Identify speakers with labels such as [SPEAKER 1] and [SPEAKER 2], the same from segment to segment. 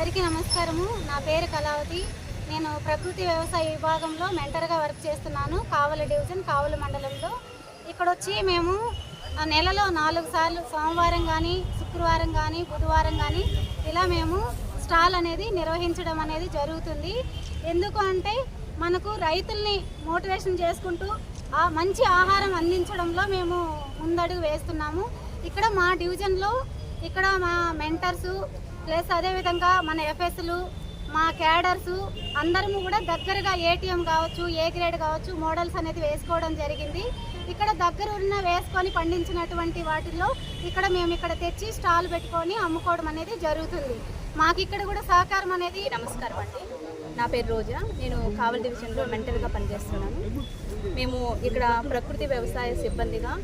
[SPEAKER 1] అందరికీ నమస్కారము. నా పేరు కళావతి. నేను ప్రకృతి వ్యవసాయ విభాగంలో మెంటర్గా వర్క్ చేస్తున్నాను కావలి డివిజన్ కావలి మండలంలో. ఇక్కడ వచ్చి మేము ఆ నెలలో నాలుగు సార్లు సోమవారం కానీ శుక్రవారం కానీ బుధవారం కానీ ఇలా మేము స్టాల్ అనేది నిర్వహించడం అనేది జరుగుతుంది. ఎందుకు అంటే మనకు రైతుల్ని మోటివేషన్ చేసుకుంటూ ఆ మంచి ఆహారం అందించడంలో మేము ముందడుగు వేస్తున్నాము. ఇక్కడ మా డివిజన్లో ఇక్కడ మా మెంటర్సు ప్లస్ అదేవిధంగా మన ఎఫ్ఎస్లు మా క్యాడర్స్ అందరము కూడా దగ్గరగా ఏటీఎం కావచ్చు ఏ గ్రేడ్ కావచ్చు మోడల్స్ అనేది వేసుకోవడం జరిగింది. ఇక్కడ దగ్గర ఉన్న వేసుకొని పండించినటువంటి వాటిల్లో ఇక్కడ మేము ఇక్కడ తెచ్చి స్టాల్ పెట్టుకొని అమ్ముకోవడం అనేది జరుగుతుంది. మాకు ఇక్కడ కూడా సహకారం అనేది
[SPEAKER 2] నమస్కారం అండి. నా పేరు రోజా. నేను కావల్ డివిజన్లో మెంటల్గా పనిచేస్తున్నాను. మేము ఇక్కడ ప్రకృతి వ్యవసాయ సిబ్బందిగా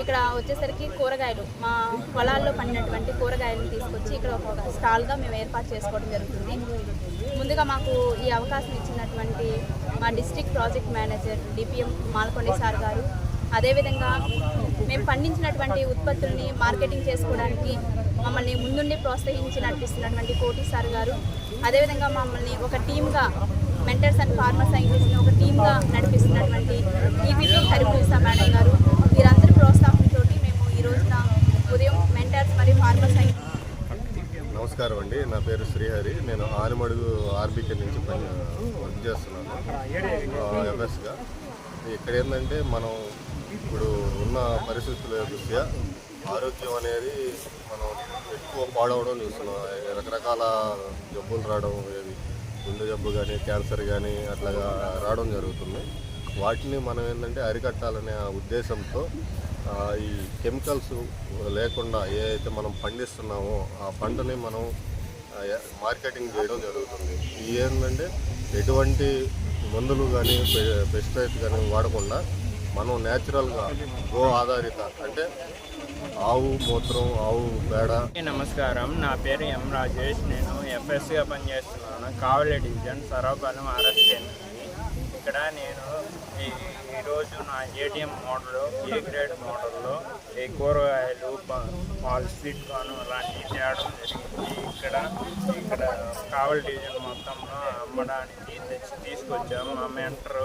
[SPEAKER 2] ఇక్కడ వచ్చేసరికి కూరగాయలు మా పొలాల్లో పండినటువంటి కూరగాయలను తీసుకొచ్చి ఇక్కడ ఒక స్టాల్గా మేము ఏర్పాటు చేసుకోవడం జరుగుతుంది. ముందుగా మాకు ఈ అవకాశం ఇచ్చినటువంటి మా district project manager DPM Malkonda sir గారు అదేవిధంగా మేము పండించినటువంటి ఉత్పత్తుల్ని మార్కెటింగ్ చేసుకోవడానికి మమ్మల్ని ముందుండి ప్రోత్సహించి నడిపిస్తున్నటువంటి కోటి సార్ గారు అదేవిధంగా మమ్మల్ని ఒక టీమ్గా మెంటర్స్ అండ్ ఫార్మర్ సైంటిస్ట్ని ఒక టీమ్గా నడిపిస్తున్నటువంటి ఈపీపీ హరిపూసా మేడం గారు వీరందరి ప్రోత్సాహంతో మేము ఈ రోజున ఉదయం మెంటర్స్ మరియు ఫార్మర్ సైంటిస్ట్
[SPEAKER 3] నమస్కారం అండి. నా పేరు శ్రీహరి. నేను ఆనమడుగు ఆర్బీకే నుంచి పని వర్క్ చేస్తున్నాను. ఎఫ్ఎస్గా ఇక్కడ ఏంటంటే మనం ఇప్పుడు ఉన్న పరిస్థితుల దృష్ట్యా ఆరోగ్యం అనేది మనం ఎక్కువ పాడవడం చూస్తున్నాం. రకరకాల జబ్బులు రావడం గుండె జబ్బు కానీ క్యాన్సర్ కానీ అట్లాగా రావడం జరుగుతుంది. వాటిని మనం ఏంటంటే అరికట్టాలనే ఆ ఉద్దేశంతో ఈ కెమికల్స్ లేకుండా ఏ అయితే మనం పండిస్తున్నామో ఆ పంటని మనం మార్కెటింగ్ చేయడం జరుగుతుంది. ఇది ఏంటంటే ఎటువంటి మందులు కానీ పెస్టిసైడ్స్ కానీ వాడకుండా మనం న్యాచురల్గా గో ఆధారిత అంటే ఆవు మూత్రం ఆవు పేడ.
[SPEAKER 4] నమస్కారం. నా పేరు ఎం రాజేష్. నేను ఎఫ్ఎస్గా పనిచేస్తున్నాను. కావలి డివిజన్ సర్వపాలెం ఆర్ఎస్ కేంద్రం ఇక్కడ నేను ఈ ఈరోజు నా ఏటీఎం మోడల్ ఏ గ్రేడ్ మోడల్లో ఈ కూరగాయలు పాల్ స్వీట్ కార్న్ అలాంటివి తేవడం జరిగింది. ఇక్కడ ఇక్కడ కావలి డివిజన్ మొత్తంలో అమ్మడానికి తెచ్చి తీసుకొచ్చాము మా మెంటర్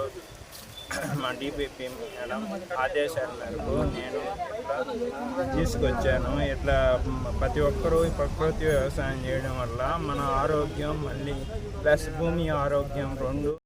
[SPEAKER 4] మా డిపిపి మేడం ఆదేశాల మేరకు నేను ఇట్లా తీసుకొచ్చాను. ఇట్లా ప్రతి ఒక్కరూ ప్రకృతి వ్యవసాయం చేయడం వల్ల మన ఆరోగ్యం మళ్ళీ ప్లస్ భూమి ఆరోగ్యం రెండు